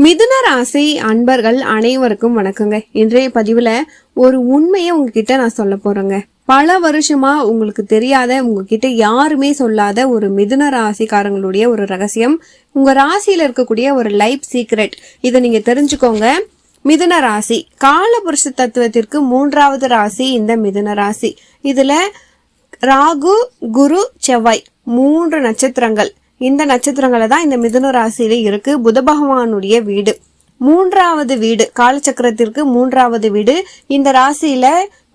மிதுன ராசி அன்பர்கள் அனைவருக்கும் வணக்கங்க. இன்றைய பதிவில் ஒரு உண்மையை உங்ககிட்ட நான் சொல்ல போறேங்க. பல வருஷமா உங்களுக்கு தெரியாத உங்ககிட்ட யாருமே சொல்லாத ஒரு மிதுன ராசிக்காரங்களுடைய ஒரு ரகசியம். உங்க ராசியில இருக்கக்கூடிய ஒரு லைஃப் சீக்ரெட் இதை நீங்க தெரிஞ்சுக்கோங்க. மிதுன ராசி. காலபுருஷ தத்துவத்திற்கு மூன்றாவது ராசி இந்த மிதுன ராசி. இதுல ராகு குரு செவ்வாய் மூன்று நட்சத்திரங்கள். இந்த நட்சத்திரங்களை தான் இந்த மிதுன ராசியில இருக்கு. புத பகவானுடைய வீடு. மூன்றாவது வீடு காலச்சக்கரத்திற்கு மூன்றாவது வீடு. இந்த ராசியில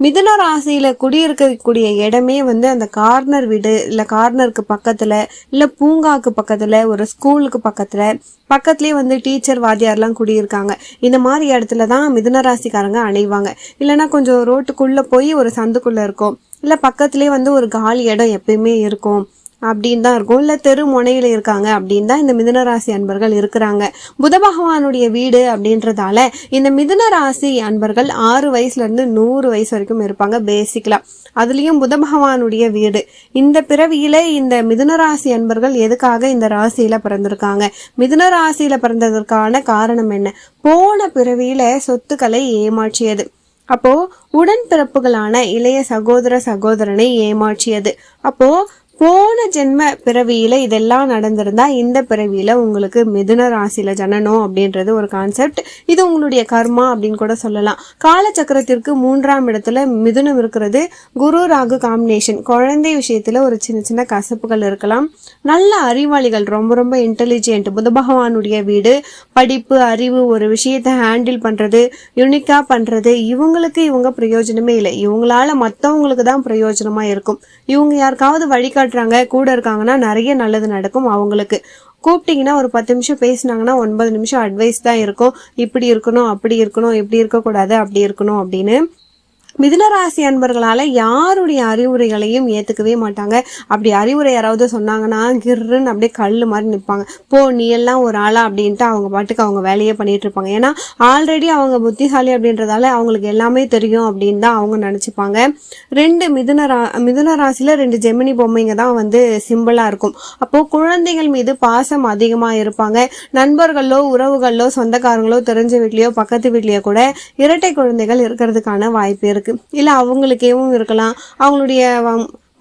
மிதுன ராசியில குடியிருக்கக்கூடிய இடமே வந்து அந்த கார்னர் வீடு இல்ல கார்னருக்கு பக்கத்துல இல்ல பூங்காக்கு பக்கத்துல ஒரு ஸ்கூலுக்கு பக்கத்துல. பக்கத்துலயே வந்து டீச்சர் வாத்தியார்லாம் குடியிருக்காங்க. இந்த மாதிரி இடத்துல தான் மிதுன ராசிக்காரங்க அணைவாங்க இல்லைன்னா கொஞ்சம் ரோட்டுக்குள்ள போய் ஒரு சந்துக்குள்ள இருக்கும். இல்ல பக்கத்துலேயே வந்து ஒரு காலி இடம் எப்பயுமே இருக்கும். அப்படின்னு தான் இருக்கும். இல்லை தெரு முனையில் இருக்காங்க அப்படின்னு தான் இந்த மிதுனராசி அன்பர்கள் இருக்கிறாங்க. புத பகவானுடைய வீடு அப்படின்றதால இந்த மிதுனராசி அன்பர்கள் ஆறு வயசுலேருந்து நூறு வயசு வரைக்கும் இருப்பாங்க பேசிக்கலாக அதுலேயும் புத பகவானுடைய வீடு. இந்த பிறவியில இந்த மிதுனராசி அன்பர்கள் எதுக்காக இந்த ராசியில் பிறந்திருக்காங்க? மிதுனராசியில் பிறந்ததற்கான காரணம் என்ன? போன பிறவியில சொத்துக்களை ஏமாற்றியது. அப்போ உடன்பிறப்புகளான இளைய சகோதர சகோதரனை ஏமாற்றியது. அப்போ போன ஜென்ம பிறவியில இதெல்லாம் நடந்திருந்தா இந்த பிறவியில உங்களுக்கு மிதுன ராசியில ஜனனம் அப்படின்றது ஒரு கான்செப்ட் இது உங்களுடைய கர்மா அப்படின்னு கூட சொல்லலாம். காலச்சக்கரத்திற்கு மூன்றாம் இடத்துல மிதுனம் இருக்கிறது. குரு ராகு காம்பினேஷன் குழந்தை விஷயத்துல ஒரு சின்ன சின்ன கசப்புகள் இருக்கலாம். நல்ல அறிவாளிகள் ரொம்ப ரொம்ப இன்டெலிஜென்ட் புத பகவானுடைய வீடு படிப்பு அறிவு ஒரு விஷயத்தை ஹேண்டில் பண்றது யுனிக்கா பண்றது இவங்களுக்கு இவங்க பிரயோஜனமே இல்லை. இவங்களால மற்றவங்களுக்கு தான் பிரயோஜனமா இருக்கும். இவங்க யாருக்காவது பாராட்டுறாங்க கூட இருக்காங்கன்னா நிறைய நல்லது நடக்கும் அவங்களுக்கு. கூப்பிட்டீங்கன்னா ஒரு பத்து நிமிஷம் பேசினாங்கன்னா ஒன்பது நிமிஷம் அட்வைஸ் தான் இருக்கும். இப்படி இருக்கணும் அப்படி இருக்கணும் இப்படி இருக்கக்கூடாது அப்படி இருக்கணும் அப்படின்னு மிதுனராசி அன்பர்களால் யாருடைய அறிவுரைகளையும் ஏற்றுக்கவே மாட்டாங்க. அப்படி அறிவுரை யாராவது சொன்னாங்கன்னா கிர்ருன்னு அப்படியே கல் மாதிரி நிற்பாங்க போ நீ எல்லாம் ஒரு ஆளா அப்படின்ட்டு அவங்க பாட்டுக்கு அவங்க வேலையே பண்ணிட்டு இருப்பாங்க. ஏன்னா ஆல்ரெடி அவங்க புத்திசாலி அப்படின்றதால அவங்களுக்கு எல்லாமே தெரியும் அப்படின்னு தான் அவங்க நினச்சிப்பாங்க. ரெண்டு மிதுனரா மிதுனராசியில் ரெண்டு ஜெமினி பொம்மைங்க தான் வந்து சிம்பிளாக இருக்கும். அப்போது குழந்தைகள் மீது பாசம் அதிகமாக இருப்பாங்க. நண்பர்களோ உறவுகளோ சொந்தக்காரங்களோ தெரிஞ்ச வீட்லேயோ பக்கத்து வீட்லேயோ கூட இரட்டை குழந்தைகள் இருக்கிறதுக்கான வாய்ப்பு இருக்கு. இல்லை அவங்களுக்கேவும் இருக்கலாம். அவங்களுடைய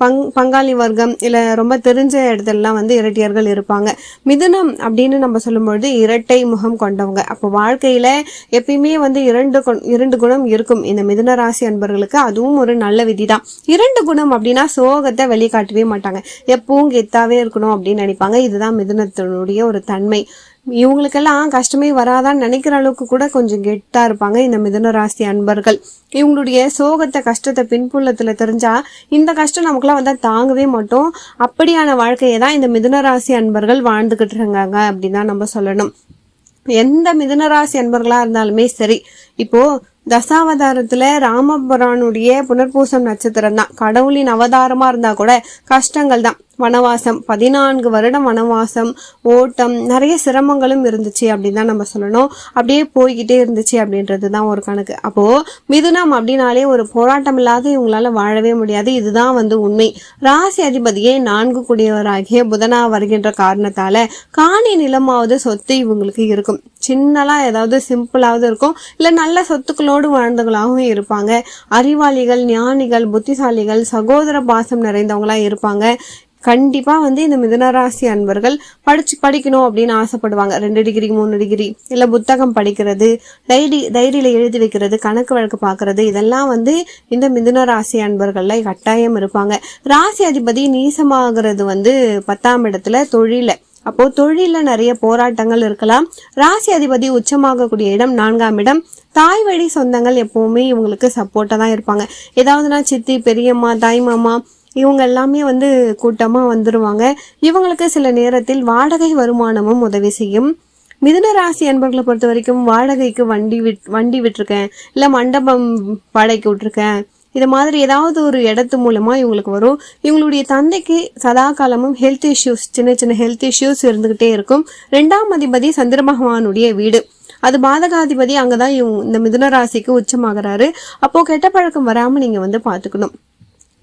பங் பங்காளி வர்க்கம் இல்லை ரொம்ப தெரிஞ்ச இடத்துலலாம் வந்து இரட்டையர்கள் இருப்பாங்க. மிதுனம் அப்படின்னு நம்ம சொல்லும்பொழுது இரட்டை முகம் கொண்டவங்க. அப்போ வாழ்க்கையில் எப்பயுமே வந்து இரண்டு இரண்டு குணம் இருக்கும். இந்த மிதுன ராசி அன்பர்களுக்கு அதுவும் ஒரு நல்ல விதி தான் இரண்டு குணம் அப்படின்னா சோகத்தை வெளிக்காட்டவே மாட்டாங்க. எப்பவும் கெத்தாவே இருக்கணும் அப்படின்னு நினைப்பாங்க. இதுதான் மிதுனத்தினுடைய ஒரு தன்மை. இவங்களுக்கெல்லாம் கஷ்டமே வராதான்னு நினைக்கிற அளவுக்கு கூட கொஞ்சம் கெட்டா இருப்பாங்க இந்த மிதன ராசி அன்பர்கள். இவங்களுடைய சோகத்தை கஷ்டத்தை பின்புலத்துல தெரிஞ்சா இந்த கஷ்டம் நமக்குலாம் வந்தா தாங்கவே மாட்டோம். அப்படியான வாழ்க்கையை தான் இந்த மிதன ராசி அன்பர்கள் வாழ்ந்துகிட்டு இருக்காங்க அப்படின்னு தான் நம்ம சொல்லணும். எந்த மிதுனராசி அன்பர்களா இருந்தாலுமே சரி இப்போ தசாவதாரத்துல ராமபுரானுடைய புனர்பூசம் நட்சத்திரம் தான் கடவுளின் அவதாரமா இருந்தா கூட கஷ்டங்கள் தான். வனவாசம் பதினான்கு வருடம் வனவாசம் ஓட்டம் நிறைய சிரமங்களும் இருந்துச்சு அப்படின்னு தான் நம்ம சொல்லணும். அப்படியே போய்கிட்டே இருந்துச்சு அப்படின்றது தான் ஒரு கணக்கு. அப்போது மிதுனம் அப்படின்னாலே ஒரு போராட்டம் இல்லாத இவங்களால வாழவே முடியாது. இதுதான் வந்து உண்மை. ராசி அதிபதியே நான்கு கூடியவராகிய புதனா வருகின்ற காரணத்தால காணி நிலமாவது சொத்து இவங்களுக்கு இருக்கும். சின்னலாக ஏதாவது சிம்பிளாவது இருக்கும். இல்லை நல்ல சொத்துக்களோடு வாழ்ந்தவங்களாகவும் இருப்பாங்க. அறிவாளிகள் ஞானிகள் புத்திசாலிகள் சகோதர பாசம் நிறைந்தவங்களாக இருப்பாங்க. கண்டிப்பாக வந்து இந்த மிதுனராசி அன்பர்கள் படிச்சு படிக்கணும் அப்படின்னு ஆசைப்படுவாங்க. ரெண்டு டிகிரி மூணு டிகிரி இல்லை புத்தகம் படிக்கிறது டைரி டைரியில் எழுதி வைக்கிறது கணக்கு வழக்கு பார்க்கறது இதெல்லாம் வந்து இந்த மிதுனராசி அன்பர்களில் கட்டாயம் இருப்பாங்க. ராசி அதிபதி நீசமாகிறது வந்து பத்தாம் இடத்துல தொழில. அப்போ தொழில நிறைய போராட்டங்கள் இருக்கலாம். ராசி அதிபதி உச்சமாகக்கூடிய இடம் நான்காம் இடம். தாய் வழி சொந்தங்கள் எப்பவுமே இவங்களுக்கு சப்போர்ட்டா தான் இருப்பாங்க. ஏதாவதுனா சித்தி பெரியம்மா தாய் மாமா இவங்க எல்லாமே வந்து கூட்டமாக வந்துடுவாங்க இவங்களுக்கு சில நேரத்தில் வாடகை வருமானமும் உதவி செய்யும். மிதுன ராசி அன்பர்களை பொறுத்த வரைக்கும் வாடகைக்கு வண்டி விட் வண்டி விட்டுருக்கேன். இல்லை மண்டபம் வாடகைக்கு விட்டுருக்கேன். இது மாதிரி ஏதாவது ஒரு இடத்து மூலமாக இவங்களுக்கு வரும். இவங்களுடைய தந்தைக்கு சதா காலமும் ஹெல்த் இஷ்யூஸ் சின்ன சின்ன ஹெல்த் இஷ்யூஸ் இருந்துக்கிட்டே இருக்கும். ரெண்டாம் அதிபதி சந்திர பகவானுடைய வீடு. அது பாதகாதிபதி அங்கே தான் இவங்க இந்த மிதுன ராசிக்கு உச்சமாகறாரு. அப்போது கெட்ட பழக்கம் வராமல் நீங்கள் வந்து பார்த்துக்கணும்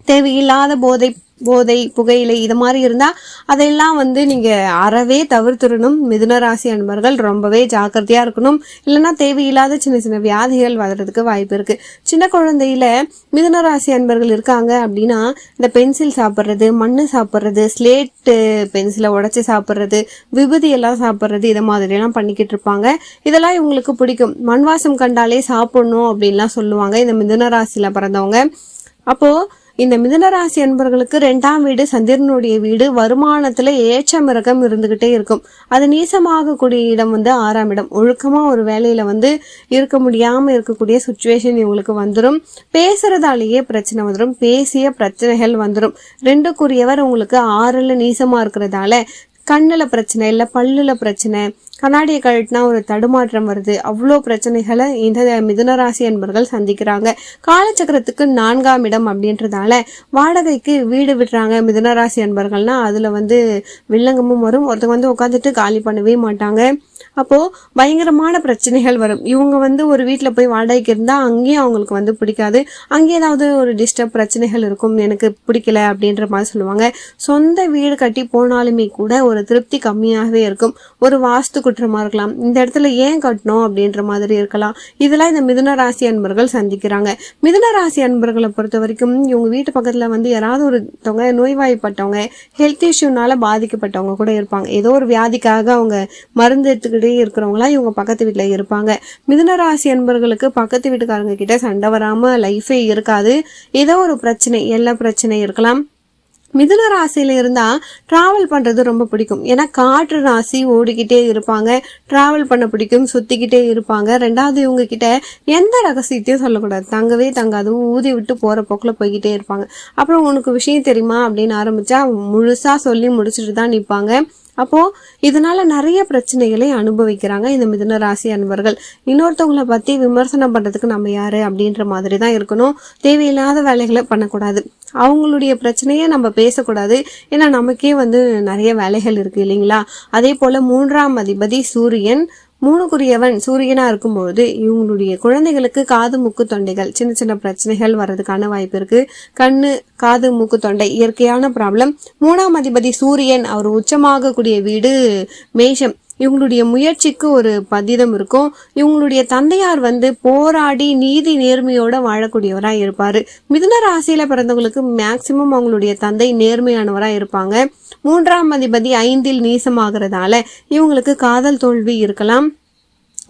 தேவையில்லாத போதை போதை புகையிலை இது மாதிரி இருந்தால் அதையெல்லாம் வந்து நீங்கள் அறவே தவிர்த்துடணும். மிதுனராசி அன்பர்கள் ரொம்பவே ஜாக்கிரதையாக இருக்கணும். இல்லைன்னா தேவையில்லாத சின்ன சின்ன வியாதிகள் வளர்றதுக்கு வாய்ப்பு இருக்குது சின்ன குழந்தையில் மிதுனராசி அன்பர்கள் இருக்காங்க அப்படின்னா இந்த பென்சில் சாப்பிட்றது மண்ணு சாப்பிட்றது ஸ்லேட்டு பென்சிலை உடச்சி சாப்பிட்றது விபூதி எல்லாம் சாப்பிட்றது இதை மாதிரியெல்லாம் பண்ணிக்கிட்டு இருப்பாங்க. இதெல்லாம் இவங்களுக்கு பிடிக்கும். மண் வாசம் கண்டாலே சாப்பிடணும் அப்படின்லாம் சொல்லுவாங்க. இந்த மிதுனராசியில் பிறந்தவங்க. அப்போது இந்த மிதனராசி அன்பர்களுக்கு ரெண்டாம் வீடு சந்திரனுடைய வீடு வருமானத்துல ஏற்றம் இறக்கம் இருந்துகிட்டே இருக்கும். அது நீசமாகக்கூடிய இடம் வந்து ஆறாம் இடம். ஒழுக்கமா ஒரு வேலையில வந்து இருக்க முடியாம இருக்கக்கூடிய சுச்சுவேஷன் இவங்களுக்கு வந்துடும் பேசுறதாலேயே பிரச்சனை வந்துடும் பேசிய பிரச்சனைகள் வந்துடும் ரெண்டுக்குரியவர் உங்களுக்கு ஆறுல நீசமா இருக்கிறதால கண்ணில் பிரச்சனை இல்லை பல்லுல பிரச்சனை கண்ணாடியை கழட்டினா ஒரு தடுமாற்றம் வருது. அவ்வளோ பிரச்சனைகளை இந்த மிதுனராசி என்பர்கள் சந்திக்கிறாங்க. காலச்சக்கரத்துக்கு நான்காம் இடம் அப்படின்றதால வாடகைக்கு வீடு விடுறாங்க மிதுனராசி என்பர்கள்னா அதில் வந்து வில்லங்கமும் வரும். ஒருத்தங்க வந்து உட்காந்துட்டு காலி பண்ணவே மாட்டாங்க. அப்போது பயங்கரமான பிரச்சனைகள் வரும். இவங்க வந்து ஒரு வீட்டில் போய் வாடகைக்கு இருந்தால் அங்கேயும் அவங்களுக்கு வந்து பிடிக்காது. அங்கே ஏதாவது ஒரு டிஸ்டர்ப் பிரச்சனைகள் இருக்கும். எனக்கு பிடிக்கல அப்படின்ற மாதிரி சொல்லுவாங்க. சொந்த வீடு கட்டி போனாலுமே கூட ஒரு திருப்தி கம்மியாகவே இருக்கும். ஒரு வாஸ்து குற்றமாக இருக்கலாம். இந்த இடத்துல ஏன் கட்டணும் அப்படின்ற மாதிரி இருக்கலாம். இதெல்லாம் இந்த மிதுன ராசி அன்பர்கள் சந்திக்கிறாங்க. மிதுன ராசி அன்பர்களை பொறுத்த வரைக்கும் இவங்க வீட்டு பக்கத்தில் வந்து யாராவது ஒருத்தவங்க நோய்வாய்ப்பட்டவங்க ஹெல்த் இஷ்யூனால பாதிக்கப்பட்டவங்க கூட இருப்பாங்க. ஏதோ ஒரு வியாதிக்காக அவங்க மருந்து எடுத்து வச்சுக்கிட்டே இருக்கிறவங்களாம் இவங்க பக்கத்து வீட்டில் இருப்பாங்க. மிதுன ராசி அன்பர்களுக்கு பக்கத்து வீட்டுக்காரங்க கிட்ட சண்டை வராமல் லைஃபே இருக்காது. ஏதோ ஒரு பிரச்சனை எல்லா பிரச்சனை இருக்கலாம். மிதுன ராசியில் இருந்தால் ட்ராவல் பண்ணுறது ரொம்ப பிடிக்கும். ஏன்னா காற்று ராசி ஓடிக்கிட்டே இருப்பாங்க. ட்ராவல் பண்ண பிடிக்கும் சுற்றிக்கிட்டே இருப்பாங்க. ரெண்டாவது இவங்க கிட்ட எந்த ரகசியத்தையும் சொல்லக்கூடாது. தங்கவே தங்காது. ஊதி விட்டு போகிற போக்கில் போய்கிட்டே இருப்பாங்க. அப்புறம் உனக்கு விஷயம் தெரியுமா அப்படின்னு ஆரம்பித்தா முழுசாக சொல்லி முடிச்சுட்டு தான் நிற்பாங்க அப்போது இதனால நிறைய பிரச்சனைகளை அனுபவிக்கிறாங்க இந்த மிதுன ராசி அன்பர்கள். இன்னொருத்தவங்களை பற்றி விமர்சனம் பண்ணுறதுக்கு நம்ம யார் அப்படின்ற மாதிரி தான் இருக்கணும். தேவையில்லாத வேலைகளை பண்ணக்கூடாது. அவங்களுடைய பிரச்சனையை நம்ம பேசக்கூடாது. ஏன்னா நமக்கே வந்து நிறைய வேலைகள் இருக்குது இல்லைங்களா? அதே போல் மூன்றாம் அதிபதி சூரியன் மூணுக்குரியவன் சூரியனா இருக்கும்பொழுது இவங்களுடைய குழந்தைகளுக்கு காது மூக்கு தொண்டைகள் சின்ன சின்ன பிரச்சனைகள் வர்றதுக்கான வாய்ப்பு இருக்கு. கண்ணு காது மூக்கு தொண்டை இயற்கையான ப்ராப்ளம் மூணாம் அதிபதி சூரியன் அவர் உச்சமாகக்கூடிய வீடு மேஷம். இவங்களுடைய முயற்சிக்கு ஒரு பதிதம் இருக்கும். இவங்களுடைய தந்தையார் வந்து போராடி நீதி நேர்மையோட வாழக்கூடியவராக இருப்பார். மிதுன ராசியில் பிறந்தவங்களுக்கு மேக்சிமம் அவங்களுடைய தந்தை நேர்மையானவராக இருப்பாங்க. மூன்றாம் அதிபதி ஐந்தில் நீசமாகிறதால இவங்களுக்கு காதல் தோல்வி இருக்கலாம்.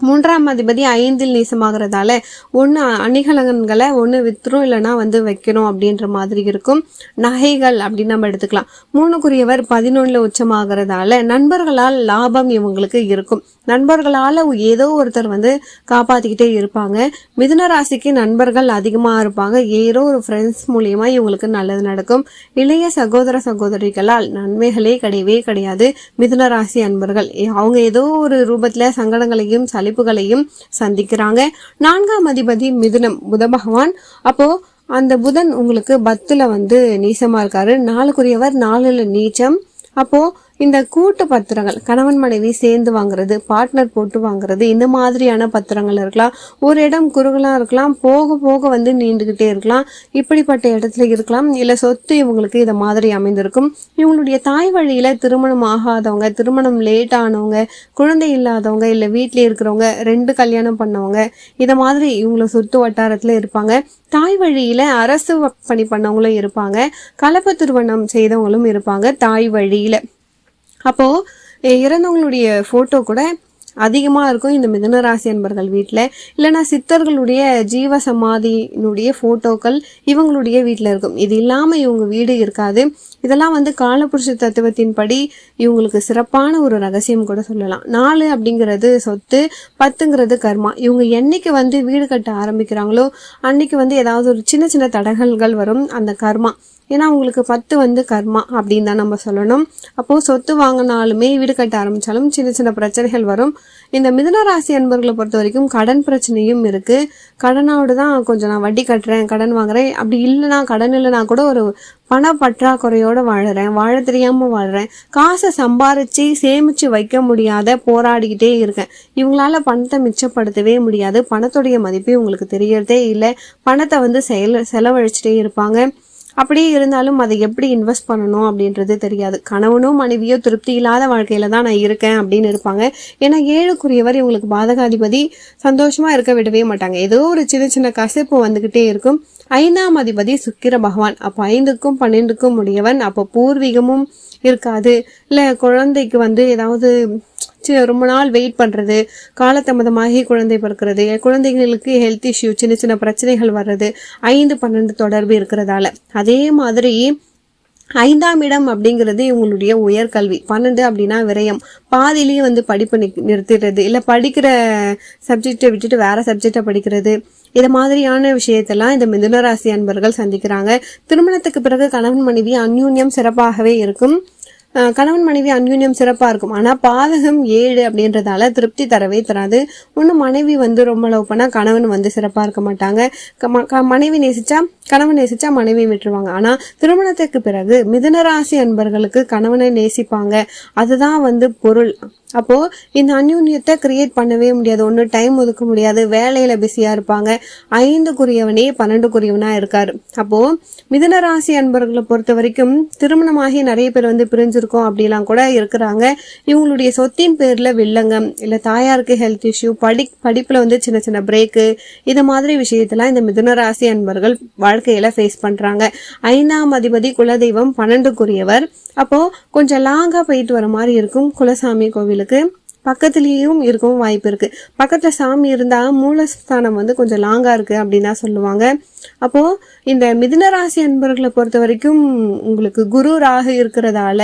மூன்றாம் அதிபதி ஐந்தில் நீசமாகிறதால ஒன்று அணிகலன்களை ஒன்று வித்துரும் இல்லைன்னா வந்து வைக்கணும் அப்படின்ற மாதிரி இருக்கும். நகைகள் அப்படின்னு நம்ம எடுத்துக்கலாம். மூணுக்குரியவர் பதினொன்றில் உச்சமாகிறதால நண்பர்களால் லாபம் இவங்களுக்கு இருக்கும். நண்பர்களால் ஏதோ ஒருத்தர் வந்து காப்பாற்றிக்கிட்டே இருப்பாங்க. மிதுன ராசிக்கு நண்பர்கள் அதிகமாக இருப்பாங்க. ஏதோ ஒரு ஃப்ரெண்ட்ஸ் மூலியமா இவங்களுக்கு நல்லது நடக்கும். இளைய சகோதர சகோதரிகளால் நன்மைகளே கிடையவே கிடையாது. மிதுன ராசி அன்பர்கள் அவங்க ஏதோ ஒரு ரூபத்தில் சங்கடங்களையும் சலிப்புகளையும் சந்திக்கிறாங்க. நான்காம் அதிபதி மிதுனம் புத பகவான். அப்போ அந்த புதன் உங்களுக்கு பத்துல வந்து நீசமா இருக்காரு. நாலுக்குரியவர் நாலுல நீச்சம். அப்போ இந்த கூட்டு பத்திரங்கள் கணவன் மனைவி சேர்ந்து வாங்குறது பார்ட்னர் போட்டு வாங்குறது இந்த மாதிரியான பத்திரங்கள் இருக்கலாம். ஒரு இடம் குறுகலாக இருக்கலாம் போக போக வந்து நீண்டுக்கிட்டே இருக்கலாம். இப்படிப்பட்ட இடத்துல இருக்கலாம். இல்லை சொத்து இவங்களுக்கு இதை மாதிரி அமைந்திருக்கும். இவங்களுடைய தாய் வழியில் திருமணம் ஆகாதவங்க திருமணம் லேட் ஆனவங்க குழந்தை இல்லாதவங்க இல்லை வீட்டிலே இருக்கிறவங்க ரெண்டு கல்யாணம் பண்ணவங்க இதை மாதிரி இவங்கள சொத்து வட்டாரத்தில் இருப்பாங்க. தாய் வழியில் அரசு பணி பண்ணவங்களும் இருப்பாங்க. கலப்பு திருமணம் செய்தவங்களும் இருப்பாங்க தாய் வழியில். அப்போது இறந்தவங்களுடைய ஃபோட்டோ கூட அதிகமாக இருக்கும் இந்த மிதுன ராசி அன்பர்கள் வீட்டில் இல்லைன்னா சித்தர்களுடைய ஜீவ சமாதியினுடைய ஃபோட்டோக்கள் இவங்களுடைய வீட்டில் இருக்கும். இது இல்லாமல் இவங்க வீடு இருக்காது. இதெல்லாம் வந்து காலபுருஷ தத்துவத்தின்படி இவங்களுக்கு சிறப்பான ஒரு ரகசியம் கூட சொல்லலாம். நாலு அப்படிங்கிறது சொத்து பத்துங்கிறது கர்மா. இவங்க என்னைக்கு வந்து வீடு கட்ட ஆரம்பிக்கிறாங்களோ அன்னைக்கு வந்து ஏதாவது ஒரு சின்ன சின்ன தடகல்கள் வரும் அந்த கர்மா. ஏன்னா உங்களுக்கு பத்து வந்து கர்மா அப்படின்னு தான் நம்ம சொல்லணும். அப்போது சொத்து வாங்கினாலுமே வீடு கட்ட ஆரம்பித்தாலும் சின்ன சின்ன பிரச்சனைகள் வரும். இந்த மிதுன ராசி அன்பர்களை பொறுத்த வரைக்கும் கடன் பிரச்சனையும் இருக்குது கடனோடு தான் கொஞ்சம் நான் வட்டி கட்டுறேன் கடன் வாங்குறேன். அப்படி இல்லைனா கடன் இல்லைனா கூட ஒரு பண பற்றாக்குறையோடு வாழறேன் வாழ தெரியாமல் வாழ்கிறேன் காசை சம்பாரித்து சேமித்து வைக்க முடியாத போராடிக்கிட்டே இருக்கேன். இவங்களால பணத்தை மிச்சப்படுத்தவே முடியாது. பணத்துடைய மதிப்பே உங்களுக்கு தெரியறதே இல்லை. பணத்தை வந்து செயல் செலவழிச்சிட்டே இருப்பாங்க. அப்படியே இருந்தாலும் அதை எப்படி இன்வெஸ்ட் பண்ணணும் அப்படின்றது தெரியாது. கணவனோ மனைவியோ திருப்தி இல்லாத வாழ்க்கையில தான் நான் இருக்கேன் அப்படின்னு இருப்பாங்க. ஏன்னா ஏழுக்குரியவர் இவங்களுக்கு பாதகாதிபதி சந்தோஷமா இருக்க விடவே மாட்டாங்க. ஏதோ ஒரு சின்ன சின்ன கசப்பு வந்துகிட்டே இருக்கும். ஐந்தாம் அதிபதி சுக்கிர பகவான். அப்போ ஐந்துக்கும் பன்னெண்டுக்கும் உடையவன். அப்போ பூர்வீகமும் இருக்காது. இல்லை குழந்தைக்கு வந்து ஏதாவது ரொம்ப நாள் வெயிட் பண்ணுறது காலதாமதமாகி குழந்தை பிறக்கிறது குழந்தைகளுக்கு ஹெல்த் இஷ்யூ சின்ன சின்ன பிரச்சனைகள் வர்றது ஐந்து பன்னெண்டு தொடர்பு இருக்கிறதால. அதே மாதிரி ஐந்தாம் இடம் அப்படிங்கிறது இவங்களுடைய உயர்கல்வி பன்னெண்டு அப்படின்னா விரயம். பாதியிலேயே வந்து படிப்பு நிக்- நிறுத்திடுறது. இல்லை படிக்கிற சப்ஜெக்டை விட்டுட்டு வேறு சப்ஜெக்டை படிக்கிறது. இது மாதிரியான விஷயத்தெல்லாம் இந்த மிதுனராசி அன்பர்கள் சந்திக்கிறாங்க. திருமணத்துக்கு பிறகு கணவன் மனைவி அந்யூன்யம் சிறப்பாகவே இருக்கும். கணவன் மனைவி அன்யூன்யம் சிறப்பாக இருக்கும். ஆனால் பாதகம் ஏழு அப்படின்றதால திருப்தி தரவே தராது. ஒன்று மனைவி வந்து ரொம்ப லவ் பண்ணால் கணவன் வந்து சிறப்பாக இருக்க மாட்டாங்க. க- ம- க- மனைவி நேசிச்சா கணவன் நேசிச்சா மனைவி விட்டுருவாங்க. ஆனால் திருமணத்துக்கு பிறகு மிதனராசி அன்பர்களுக்கு கணவனை நேசிப்பாங்க. அதுதான் வந்து பொருள். அப்போது இந்த அந்யூன்யத்தை கிரியேட் பண்ணவே முடியாது. ஒன்று டைம் ஒதுக்க முடியாது. வேலையில் பிஸியாக இருப்பாங்க. ஐந்துக்குரியவனே பன்னெண்டுக்குரியவனாக இருக்கார். அப்போது மிதனராசி அன்பர்களை பொறுத்த வரைக்கும் திருமணமாகி நிறைய பேர் வந்து பிரிஞ்சு பிரிஞ்சிருக்கோம் அப்படிலாம் கூட இருக்கிறாங்க. இவங்களுடைய சொத்தின் பேரில் வில்லங்கம் இல்லை தாயாருக்கு ஹெல்த் இஷ்யூ படி படிப்பில் வந்து சின்ன சின்ன பிரேக்கு இது மாதிரி விஷயத்தெல்லாம் இந்த மிதுனராசி அன்பர்கள் வாழ்க்கையில் ஃபேஸ் பண்ணுறாங்க ஐந்தாம் அதிபதி குலதெய்வம் பன்னெண்டுக்குரியவர். அப்போது கொஞ்சம் லாங்காக போயிட்டு வர மாதிரி இருக்கும் குலசாமி கோவிலுக்கு. பக்கத்துலேயும் இருக்கவும் வாய்ப்பு இருக்குது பக்கத்தில் சாமி இருந்தால் மூலஸ்தானம் வந்து கொஞ்சம் லாங்காக இருக்குது அப்படின்னு தான் சொல்லுவாங்க. அப்போது இந்த மிதுன ராசி அன்பர்களை பொறுத்த வரைக்கும் உங்களுக்கு குரு ராகு இருக்கிறதால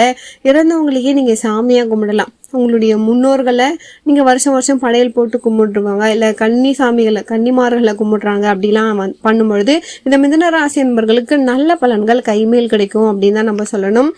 இறந்தவங்களையே நீங்கள் சாமியாக கும்பிடலாம். உங்களுடைய முன்னோர்களை நீங்கள் வருஷம் வருஷம் படையல் போட்டு கும்பிட்ருவாங்க இல்லை கன்னி சாமிகளை கன்னிமார்களை கும்பிட்றாங்க அப்படிலாம் வந் பண்ணும்பொழுது இந்த மிதுன ராசி அன்பர்களுக்கு நல்ல பலன்கள் கைமேல் கிடைக்கும் அப்படின்னு தான் நம்ம சொல்லணும்.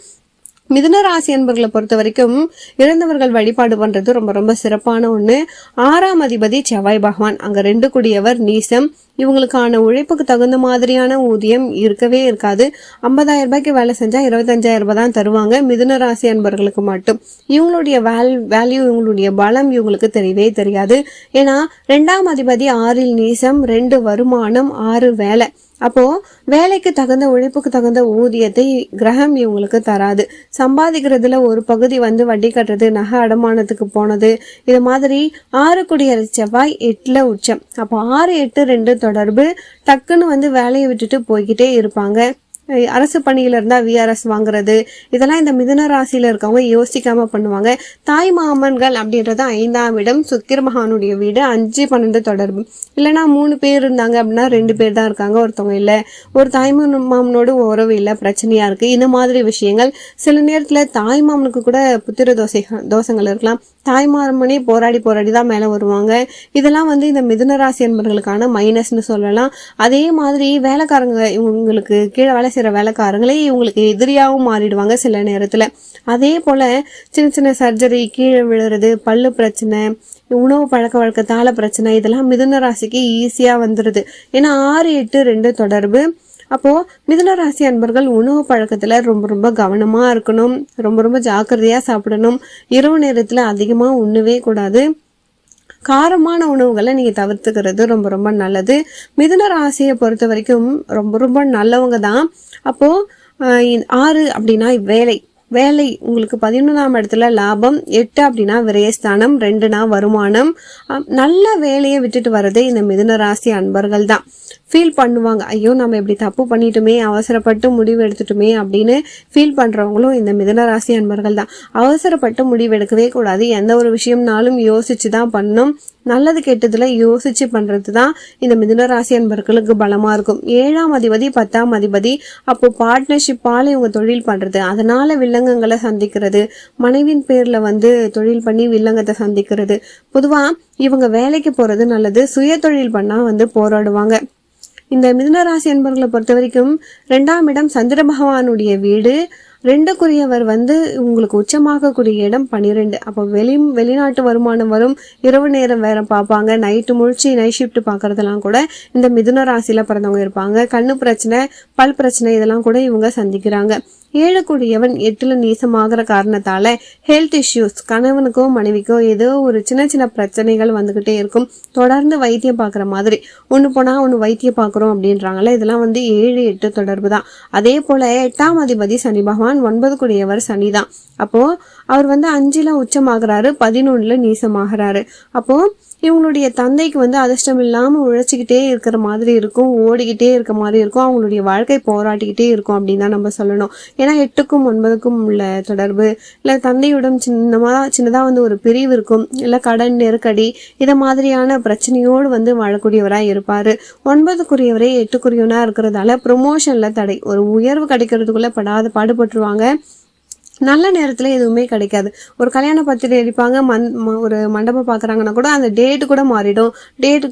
மிதுன ராசி அன்பர்களை பொறுத்த வரைக்கும் இறந்தவர்கள் வழிபாடு பண்றது ரொம்ப ரொம்ப சிறப்பான ஒண்ணு. ஆறாம் அதிபதி செவ்வாய் பகவான். அங்க ரெண்டு கூடியவர் நீசம். இவங்களுக்கான உழைப்புக்கு தகுந்த மாதிரியான ஊதியம் இருக்கவே இருக்காது. ஐம்பதாயிரம் ரூபாய்க்கு வேலை செஞ்சா இருபத்தஞ்சாயிரம் ரூபாய் தான் தருவாங்க. மிதுன ராசி அன்பர்களுக்கு மட்டும். இவங்களுடைய வேல் வேல்யூ இவங்களுடைய பலம் இவங்களுக்கு தெரியவே தெரியாது. ஏன்னா ரெண்டாம் அதிபதி ஆறில் நீசம் ரெண்டு வருமானம் ஆறு வேலை. அப்போது வேலைக்கு தகுந்த உழைப்புக்கு தகுந்த ஊதியத்தை கிரகம் இவங்களுக்கு தராது. சம்பாதிக்கிறதுல ஒரு பகுதி வந்து வட்டி கட்டுறது நகை அடமானத்துக்கு போனது இது மாதிரி ஆறு குடியரசு செவ்வாய் எட்டில் உச்சம். அப்போ ஆறு எட்டு ரெண்டு தொடர்பு டக்குன்னு வந்து வேலையை விட்டுட்டு போய்கிட்டே இருப்பாங்க. அரசு பணியில் இருந்தால் விஆர்எஸ் வாங்குறது இதெல்லாம் இந்த மிதுன ராசியில் இருக்கவங்க யோசிக்காமல் பண்ணுவாங்க. தாய் மாமன்கள் அப்படின்றது ஐந்தாம் இடம் சுக்கிர மகானுடைய வீடு அஞ்சு பன்னெண்டு தொடர்பு. இல்லைன்னா மூணு பேர் இருந்தாங்க அப்படின்னா ரெண்டு பேர் தான் இருக்காங்க ஒருத்தவங்க இல்லை. ஒரு தாய் மாமனோட உறவு இல்லை பிரச்சனையாக இருக்குது இந்த மாதிரி விஷயங்கள் சில நேரத்தில் தாய் மாமனுக்கு கூட புத்திர தோசை தோஷங்கள் இருக்கலாம். தாய்மாரம்மனே போராடி போராடி தான் மேலே வருவாங்க. இதெல்லாம் வந்து இந்த மிதுனராசி என்பவர்களுக்கான மைனஸ்னு சொல்லலாம். அதே மாதிரி வேலைக்காரங்க இவங்களுக்கு கீழே வேலை செய்கிற வேலைக்காரங்களே இவங்களுக்கு எதிரியாகவும் மாறிடுவாங்க சில நேரத்தில். அதே போல் சின்ன சின்ன சர்ஜரி கீழே விழுறது பல்லு பிரச்சனை உணவு பழக்க வழக்கத்தால பிரச்சனை இதெல்லாம் மிதுன ராசிக்கு ஈஸியாக வந்துடுது ஏன்னா ஆறு எட்டு ரெண்டு தொடர்பு. அப்போது மிதுனராசி அன்பர்கள் உணவு பழக்கத்தில் ரொம்ப ரொம்ப கவனமாக இருக்கணும். ரொம்ப ரொம்ப ஜாக்கிரதையாக சாப்பிடணும். இரவு நேரத்தில் அதிகமாக உண்ணவே கூடாது. காரமான உணவுகளை நீங்கள் தவிர்த்துக்கிறது ரொம்ப ரொம்ப நல்லது. மிதுன ராசியை பொறுத்த வரைக்கும் ரொம்ப ரொம்ப நல்லவங்க தான். அப்போது ஆறு அப்படின்னா வேலை. வேலை உங்களுக்கு பதினொன்றாம் இடத்துல லாபம் எட்டு அப்படின்னா விரயஸ்தானம் ரெண்டுனா வருமானம். நல்ல வேலையை விட்டுட்டு வர்றதே இந்த மிதுன ராசி அன்பர்கள் தான். ஃபீல் பண்ணுவாங்க. ஐயோ நம்ம இப்படி தப்பு பண்ணிட்டோமே அவசரப்பட்டு முடிவு எடுத்துட்டுமே அப்படின்னு ஃபீல் பண்ணுறவங்களும் இந்த மிதனராசி அன்பர்கள் தான். அவசரப்பட்டு முடிவு எடுக்கவே கூடாது. எந்த ஒரு விஷயம்னாலும் யோசிச்சு தான் பண்ணணும் நல்லது கெட்டதில் யோசிச்சு பண்ணுறது தான் இந்த மிதுனராசி அன்பர்களுக்கு பலமாக இருக்கும். ஏழாம் அதிபதி பத்தாம் அதிபதி அப்போ பார்ட்னர்ஷிப்பால் இவங்க தொழில் பண்ணுறது அதனால வில்லங்கங்களை சந்திக்கிறது மனைவியின் பேரில் வந்து தொழில் பண்ணி வில்லங்கத்தை சந்திக்கிறது. பொதுவாக இவங்க வேலைக்கு போகிறது நல்லது சுய தொழில் பண்ணால் வந்து போராடுவாங்க. இந்த மிதுன ராசி அன்பர்களை பொறுத்த வரைக்கும் ரெண்டாம் இடம் சந்திர பகவானுடைய வீடு. ரெண்டுக்குரியவர் வந்து உங்களுக்கு உச்சமாகக்கூடிய இடம் பன்னிரெண்டு அப்போ வெளி வெளிநாட்டு வருமானம் வரும். இரவு நேரம் வேற பார்ப்பாங்க. நைட்டு முழிச்சு நைட் ஷிஃப்ட் பார்க்கறதெல்லாம் கூட இந்த மிதுன ராசியில் பிறந்தவங்க இருப்பாங்க. கண்ணு பிரச்சனை பல் பிரச்சனை இதெல்லாம் கூட இவங்க சந்திக்கிறாங்க. ஏழக்கூடியவன் எட்டுல நீசமாகிற காரணத்தால ஹெல்த் இஷ்யூஸ் கணவனுக்கோ மனைவிக்கோ ஏதோ ஒரு சின்ன சின்ன பிரச்சனைகள் வந்துகிட்டே இருக்கும். தொடர்ந்து வைத்தியம் பார்க்குற மாதிரி ஒன்று போனா ஒன்று வைத்தியம் பார்க்குறோம் அப்படின்றாங்கல்ல இதெல்லாம் வந்து ஏழு எட்டு தொடர்பு தான் அதே போல எட்டாம் அதிபதி சனி பகவான் ஒன்பது கூடியவர் சனி தான் அப்போ அவர் வந்து அஞ்சுல உச்சமாகறாரு பதினொன்னுல நீசமாகறாரு. அப்போ இவங்களுடைய தந்தைக்கு வந்து அதிர்ஷ்டம் இல்லாமல் உழைச்சிக்கிட்டே இருக்கிற மாதிரி இருக்கும் ஓடிக்கிட்டே இருக்க மாதிரி இருக்கும் அவங்களுடைய வாழ்க்கை போராட்டிக்கிட்டே இருக்கும் அப்படின்னு தான் நம்ம சொல்லணும். ஏன்னா எட்டுக்கும் ஒன்பதுக்கும் உள்ள தொடர்பு இல்லை தந்தையுடன் சின்னமாக சின்னதாக வந்து ஒரு பிரிவு இருக்கும் இல்லை கடன் நெருக்கடி இதை மாதிரியான பிரச்சனையோடு வந்து வாழக்கூடியவராக இருப்பார். ஒன்பதுக்குரியவரே எட்டுக்குரியவனாக இருக்கிறதால ப்ரொமோஷனில் தடை. ஒரு உயர்வு கிடைக்கிறதுக்குள்ளே படாத பாடுபட்டுருவாங்க. நல்ல நேரத்தில் எதுவுமே கிடைக்காது. ஒரு கல்யாண பத்திரிகை அடிப்பாங்க மண் ம- ஒரு மண்டபம் பார்க்குறாங்கன்னா கூட அந்த டேட்டு கூட மாறிடும். டேட்டு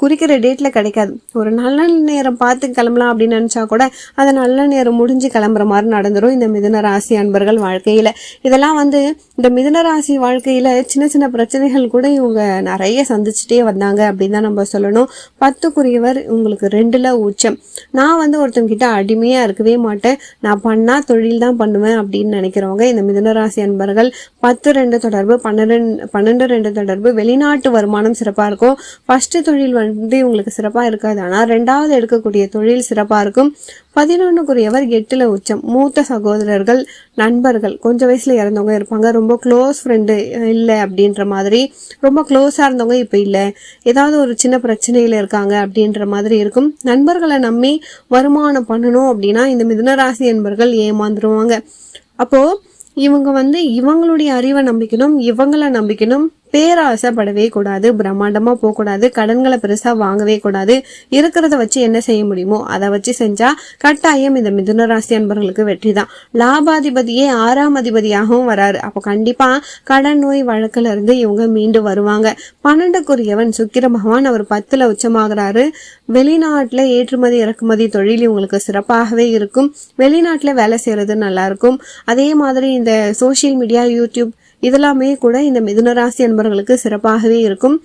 குறிக்கிற டேட்டில் கிடைக்காது. ஒரு நல்ல நேரம் பார்த்து கிளம்பலாம் அப்படின்னு நினச்சா கூட அதை நல்ல நேரம் முடிஞ்சு கிளம்புற மாதிரி நடந்துடும் இந்த மிதுன ராசி அன்பர்கள் வாழ்க்கையில். இதெல்லாம் வந்து இந்த மிதுன ராசி வாழ்க்கையில் சின்ன சின்ன பிரச்சனைகள் கூட இவங்க நிறைய சந்திச்சுட்டே வந்தாங்க அப்படின்னு தான் நம்ம சொல்லணும். பத்துக்குரியவர் உங்களுக்கு ரெண்டில் உச்சம். நான் வந்து ஒருத்தவங்க அடிமையாக இருக்கவே மாட்டேன். நான் பண்ணால் தொழில் தான் பண்ணுவேன் அப்படின்னு நினைக்கிறவங்க இந்த மிதுன ராசி அன்பர்கள் பத்து ரெண்டு தொடர்பு பன்னெண்டு பன்னெண்டு ரெண்டு தொடர்பு வெளிநாட்டு வருமானம் சிறப்பாக இருக்கும். ஃபஸ்ட்டு தொழில் வந்து உங்களுக்கு சிறப்பாக இருக்காது. ஆனால் ரெண்டாவது எடுக்கக்கூடிய தொழில் சிறப்பாக இருக்கும். பதினொன்றுக்குரியவர் எட்டில் உச்சம். மூத்த சகோதரர்கள் நண்பர்கள் கொஞ்சம் வயசில் இறந்தவங்க இருப்பாங்க. ரொம்ப க்ளோஸ் ஃப்ரெண்டு இல்லை அப்படின்ற மாதிரி. ரொம்ப க்ளோஸாக இருந்தவங்க இப்போ இல்லை. ஏதாவது ஒரு சின்ன பிரச்சனையில் இருக்காங்க அப்படின்ற மாதிரி இருக்கும். நண்பர்களை நம்பி வருமானம் பண்ணணும் அப்படின்னா இந்த மிதுனராசி என்பர்கள் ஏமாந்துருவாங்க. அப்போது இவங்க வந்து இவங்களுடைய அறிவை நம்பிக்கணும் இவங்களை நம்பிக்கணும். பேராசைப்படவே கூடாது பிரம்மாண்டமாக போகக்கூடாது கடன்களை பெருசாக வாங்கவே கூடாது. இருக்கிறத வச்சு என்ன செய்ய முடியுமோ அதை வச்சு செஞ்சா கட்டாயம் இந்த மிதுன ராசி அன்பர்களுக்கு வெற்றி தான் லாபாதிபதியே ஆறாம் அதிபதியாகவும் வராரு. அப்போ கண்டிப்பாக கடன் நோய் வழக்கில் இருந்து இவங்க மீண்டு வருவாங்க. பன்னெண்டுக்குரியவன் சுக்கிர பகவான் அவர் பத்தில் உச்சமாகிறாரு. வெளிநாட்டில் ஏற்றுமதி இறக்குமதி தொழில் இவங்களுக்கு சிறப்பாகவே இருக்கும். வெளிநாட்டில் வேலை செய்கிறது நல்லாயிருக்கும் அதே மாதிரி இந்த சோஷியல் மீடியா யூடியூப் இதெல்லாமே கூட இந்த மிதுனராசி அன்பர்களுக்கு சிறப்பாகவே இருக்கும்.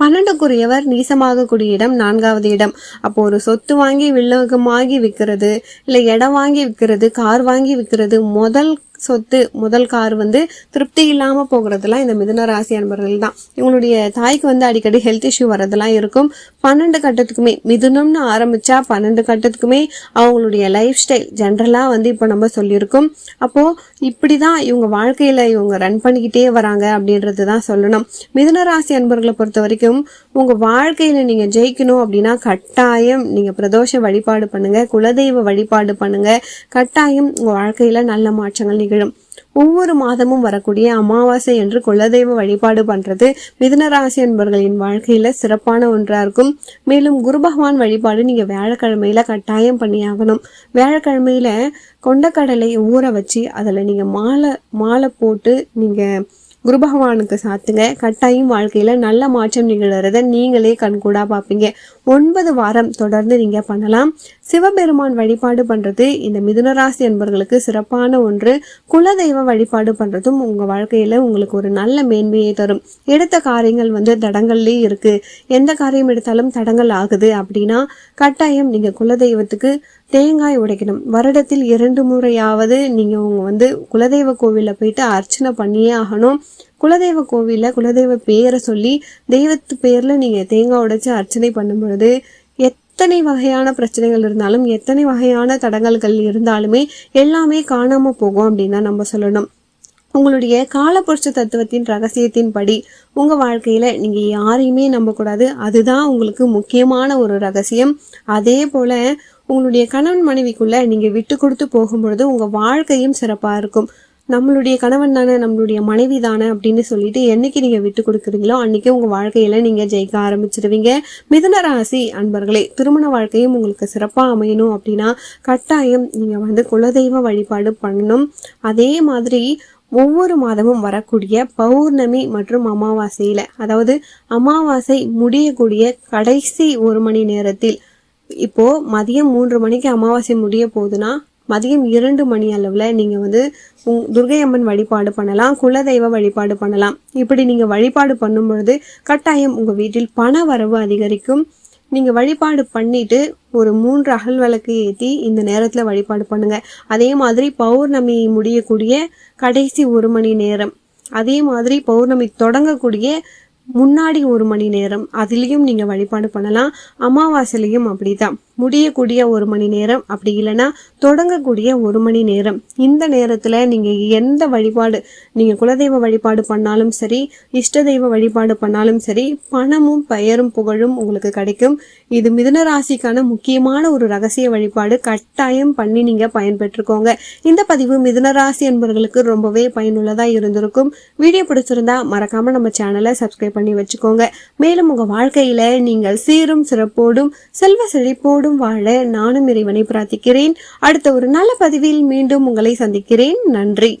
பன்னெண்டுக்குரியவர் நீசமாகக்கூடிய இடம் நான்காவது இடம். அப்போ ஒரு சொத்து வாங்கி வில்லகமாகி விற்கிறது இல்லை இடம் வாங்கி விற்கிறது கார் வாங்கி விற்கிறது முதல் சொத்து முதல் கார் வந்து திருப்தி இல்லாமல் போகிறதுலாம் இந்த மிதன ராசி அன்பர்கள் தான். இவங்களுடைய தாய்க்கு வந்து அடிக்கடி ஹெல்த் இஷ்யூ வரதெல்லாம் இருக்கும். பன்னெண்டு கட்டத்துக்குமே மிதுனம்னு ஆரம்பித்தா பன்னெண்டு கட்டத்துக்குமே அவங்களுடைய லைஃப் ஸ்டைல் ஜென்ரலாக வந்து இப்போ நம்ம சொல்லியிருக்கோம். அப்போது இப்படி தான் இவங்க வாழ்க்கையில் இவங்க ரன் பண்ணிக்கிட்டே வராங்க அப்படின்றது தான் சொல்லணும். மிதுன ராசி அன்பர்களை பொறுத்த வரைக்கும் உங்கள் வாழ்க்கையில் நீங்கள் ஜெயிக்கணும் அப்படின்னா கட்டாயம் நீங்கள் பிரதோஷ வழிபாடு பண்ணுங்கள் குலதெய்வ வழிபாடு பண்ணுங்கள் கட்டாயம் உங்கள் வாழ்க்கையில் நல்ல மாற்றங்கள் நிகழும். ஒவ்வொரு மாதமும் வரக்கூடிய அமாவாசை என்று குலதெய்வ வழிபாடு பண்றது மிதுனராசி என்பவர்களின் வாழ்க்கையில் வாழ்க்கையில சிறப்பான ஒன்றா இருக்கும். மேலும் குரு பகவான் வழிபாடு நீங்க வியாழக்கிழமையில கட்டாயம் பண்ணியாகணும். வியாழக்கிழமையில கொண்டக்கடலை ஊற வச்சு அதில் நீங்கள் மாலை மாலை போட்டு நீங்கள் குரு பகவானுக்கு சாத்துங்க. கட்டாயம் வாழ்க்கையில் நல்ல மாற்றம் நிகழறத நீங்களே கண்கூடாக பார்ப்பீங்க. ஒன்பது வாரம் தொடர்ந்து நீங்க பண்ணலாம். சிவபெருமான் வழிபாடு பண்றது இந்த மிதுனராசி என்பவர்களுக்கு சிறப்பான ஒன்று. குலதெய்வ வழிபாடு பண்றதும் உங்க வாழ்க்கையில உங்களுக்கு ஒரு நல்ல மேன்மையை தரும். எடுத்த காரியங்கள் வந்து தடங்கள்லேயே இருக்கு. எந்த காரியம் எடுத்தாலும் தடங்கள் ஆகுது அப்படின்னா கட்டாயம் நீங்க குலதெய்வத்துக்கு தேங்காய் உடைக்கணும். வருடத்தில் இரண்டு முறையாவது நீங்க உங்க வந்து குலதெய்வ கோவிலில் போயிட்டு அர்ச்சனை பண்ணியே ஆகணும். குலதெய்வ கோவில்ல குலதெய்வ பேரை சொல்லி தெய்வத்து பேர்ல நீங்க தேங்காய் உடைச்சு அர்ச்சனை பண்ணும் பொழுது எத்தனை வகையான பிரச்சனைகள் இருந்தாலும் எத்தனை வகையான தடங்கல்கள் இருந்தாலுமே எல்லாமே காணாம போகும் அப்படின்னு தான் நம்ம சொல்லணும். உங்களுடைய காலப்புரட்ச தத்துவத்தின் ரகசியத்தின் படி உங்க வாழ்க்கையில நீங்க யாரையுமே நம்பக்கூடாது. அதுதான் உங்களுக்கு முக்கியமான ஒரு ரகசியம். அதே போல உங்களுடைய கணவன் மனைவிக்குள்ள நீங்க விட்டு கொடுத்து போகும்பொழுது உங்க வாழ்க்கையும் சிறப்பா இருக்கும். நம்மளுடைய கணவன் தானே நம்மளுடைய மனைவி தானே அப்படின்னு சொல்லிட்டு என்னைக்கு நீங்க விட்டு கொடுக்குறீங்களோ அன்னைக்கு உங்க வாழ்க்கையில நீங்க ஜெயிக்க ஆரம்பிச்சிருவீங்க. மிதன ராசி அன்பர்களே திருமண வாழ்க்கையும் உங்களுக்கு சிறப்பாக அமையணும் அப்படின்னா கட்டாயம் நீங்க வந்து குலதெய்வ வழிபாடு பண்ணணும். அதே மாதிரி ஒவ்வொரு மாதமும் வரக்கூடிய பௌர்ணமி மற்றும் அமாவாசையில அதாவது அமாவாசை முடியக்கூடிய கடைசி ஒரு மணி நேரத்தில் இப்போ மதியம் மூன்று மணிக்கு அமாவாசை முடிய போகுதுன்னா மதியம் இரண்டு மணி அளவில் நீங்கள் வந்து உங் துர்கை அம்மன் வழிபாடு பண்ணலாம் குலதெய்வ வழிபாடு பண்ணலாம். இப்படி நீங்கள் வழிபாடு பண்ணும் பொழுது கட்டாயம் உங்கள் வீட்டில் பண வரவு அதிகரிக்கும். நீங்கள் வழிபாடு பண்ணிட்டு ஒரு மூன்று அகல் விளக்கு ஏற்றி இந்த நேரத்தில் வழிபாடு பண்ணுங்கள் அதே மாதிரி பௌர்ணமி முடியக்கூடிய கடைசி ஒரு மணி நேரம். அதே மாதிரி பௌர்ணமி தொடங்கக்கூடிய முன்னாடி ஒரு மணி நேரம். அதுலேயும் நீங்கள் வழிபாடு பண்ணலாம். அமாவாசையிலையும் அப்படிதான் முடியக்கூடிய ஒரு மணி நேரம். அப்படி இல்லைன்னா தொடங்கக்கூடிய ஒரு மணி நேரம். இந்த நேரத்தில் நீங்கள் எந்த வழிபாடு நீங்கள் குலதெய்வ வழிபாடு பண்ணாலும் சரி இஷ்ட தெய்வ வழிபாடு பண்ணாலும் சரி பணமும் பெயரும் புகழும் உங்களுக்கு கிடைக்கும். இது மிதுன ராசிக்கான முக்கியமான ஒரு ரகசிய வழிபாடு. கட்டாயம் பண்ணி நீங்கள் பயன்பெற்றுக்கோங்க. இந்த பதிவு மிதுன ராசி என்பவர்களுக்கு ரொம்பவே பயனுள்ளதாக இருந்திருக்கும். வீடியோ பிடிச்சிருந்தா மறக்காமல் நம்ம சேனலை சப்ஸ்கிரைப் பண்ணி வச்சுக்கோங்க. மேலும் உங்கள் வாழ்க்கையில் நீங்கள் சீரும் சிறப்போடும் செல்வ செழிப்போடும் வாழ நானும் இறைவனை பிரார்த்திக்கிறேன். அடுத்த ஒரு நல்ல பதிவில் மீண்டும் உங்களை சந்திக்கிறேன். நன்றி.